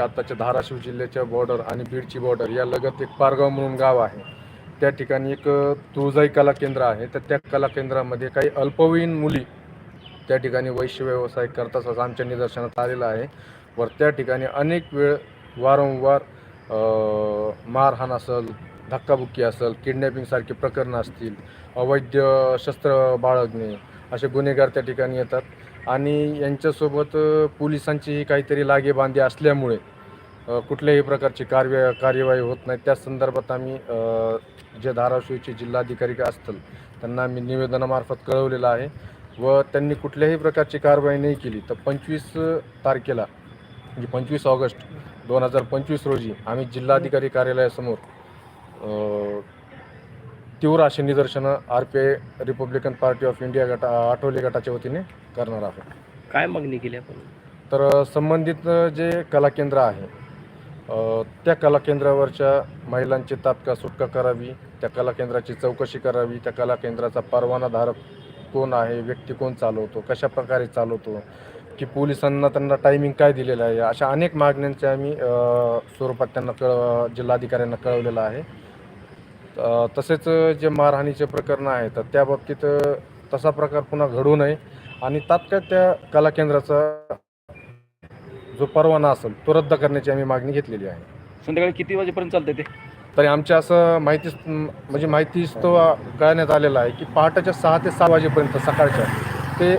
आत्ताच्या धाराशिव जिल्ह्याच्या बॉर्डर आणि बीडची बॉर्डर या लगत एक पारगाव म्हणून गाव आहे. त्या ठिकाणी एक तुळजाई कला केंद्र आहे. तर त्या कला केंद्रामध्ये काही अल्पवयीन मुली त्या ठिकाणी वैश्य व्यवसाय करतात असं आमच्या निदर्शनात आलेलं आहे. व त्या ठिकाणी अनेक वेळ वारंवार मारहाण असेल धक्काबुक्की असेल किडनॅपिंगसारखी प्रकरणं असतील अवैध शस्त्र बाळगणे असे गुन्हेगार त्या ठिकाणी येतात. आणि यांच्यासोबत पोलिसांचीही काहीतरी लागेबांधे असल्यामुळे कुठल्याही प्रकारची कार्य कार्यवाही होत नाही. त्या संदर्भात आम्ही जे धाराशिवचे जिल्हाधिकारी असतील त्यांना आम्ही निवेदनामार्फत कळवलेलं आहे. व त्यांनी कुठल्याही प्रकारची कारवाई नाही केली. तर पंचवीस तारखेला म्हणजे पंचवीस ऑगस्ट दोन हजार पंचवीस रोजी आम्ही जिल्हाधिकारी कार्यालयासमोर तीव्र अशी निदर्शनं R P I Republican party of India गटा आठवले गटाच्या वतीने करणार आहोत. काय मागणी केली आपण? तर संबंधित जे कला केंद्र आहे अ, त्या कला केंद्रावरच्या महिलांची तात्काळ सुटका करावी त्या कला केंद्राची चौकशी करावी त्या कला केंद्राचा परवानाधारक कोण आहे व्यक्ती कोण चालवतो कशा प्रकारे चालवतो की पोलिसांना त्यांना टायमिंग काय दिलेलं आहे अशा अनेक मागण्यांचे आम्ही अ, स्वरूपात त्यांना कळ जिल्हाधिकाऱ्यांना कळवलेलं आहे. तसेच जे मारहाणीचे प्रकरण आहे तर त्या बाबतीत तसा प्रकार पुन्हा घडू नये. आणि तात्काळ त्या कला केंद्राचा जो परवाना असेल तो रद्द करण्याची आम्ही मागणी घेतलेली आहे. संध्याकाळी किती वाजेपर्यंत चालतंय ते? तरी आमच्या असं माहितीच म्हणजे माहितीच तो कळण्यात आलेला आहे की पहाटेच्या सहा ते सहा वाजेपर्यंत सकाळच्या ते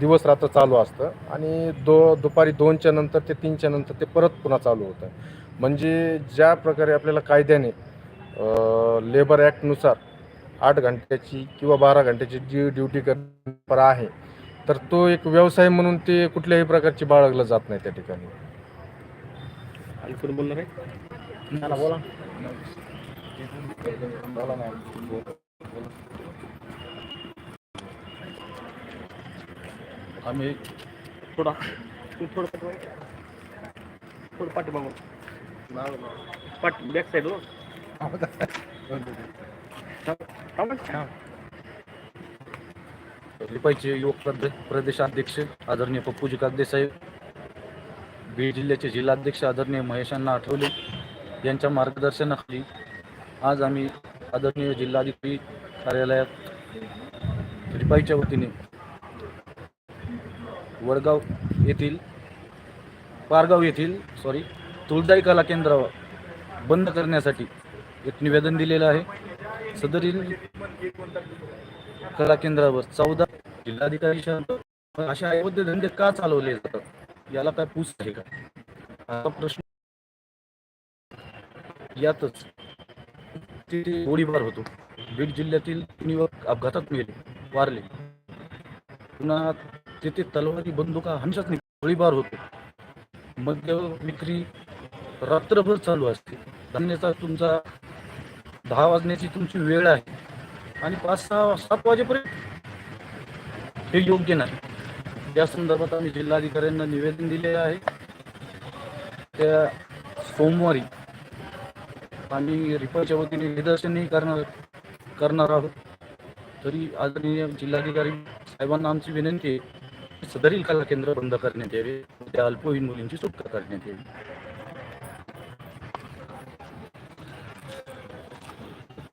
दिवस रात्र चालू असतं. आणि दो दुपारी दोनच्या नंतर ते तीनच्या नंतर ते परत पुन्हा चालू होतं. म्हणजे ज्या प्रकारे आपल्याला कायद्याने लेबर ॲक्टनुसार आठ घंट्याची किंवा बारा घंट्याची जी ड्युटी कर आहे तर तो एक व्यवसाय म्हणून ते कुठल्याही प्रकारची बाळगलं जात नाही त्या ठिकाणी. आणि कोण बोलणार आहे? बोला. आम्ही थोडा थोडं. थोडं पाठीमागं पाठ बॅक साईड हो. रिपाईचे युवक प्रदेशाध्यक्ष आदरणीय पप्पूजी कागदे साहेब बीड जिल्ह्याचे जिल्हाध्यक्ष आदरणीय महेशांना आठवले यांच्या मार्गदर्शनाखाली आज आम्ही आदरणीय जिल्हाधिकारी कार्यालयात रिपाईच्या वतीने वडगाव येथील पारगाव येथील सॉरी तुळजाई कला केंद्रावर बंद करण्यासाठी एक निवेदन दिलेलं आहे. सदरील कला केंद्रावर चौदा जिल्हाधिकारी अशा अवैध धंदे का चालवले जातात? याला काय पूस आहे का? हा प्रश्न यातच गोळीबार होतो. बीड जिल्ह्यातील युवक अपघातात मेले वारले. पुन्हा तेथे तलवारी बंदुका हमशात गोळीबार होतो. मद्य विक्री रात्रभर चालू असते. धान्याचा तुमचा दहा वाजण्याची तुमची वेळ आहे. आणि पाच सहा सात वाजेपर्यंत हे योग्य नाही. त्या संदर्भात आम्ही जिल्हाधिकाऱ्यांना निवेदन दिलेलं आहे. त्या सोमवारी आम्ही रिपाच्या वतीने निदर्शनही करणार करणार आहोत. तरी आदरणीय जिल्हाधिकारी साहेबांना आमची विनंती आहे सदरील कला केंद्र बंद करण्यात यावे. त्या अल्पवयीन मुलींची सुटका करण्यात यावी.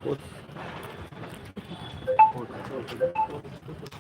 Thank you.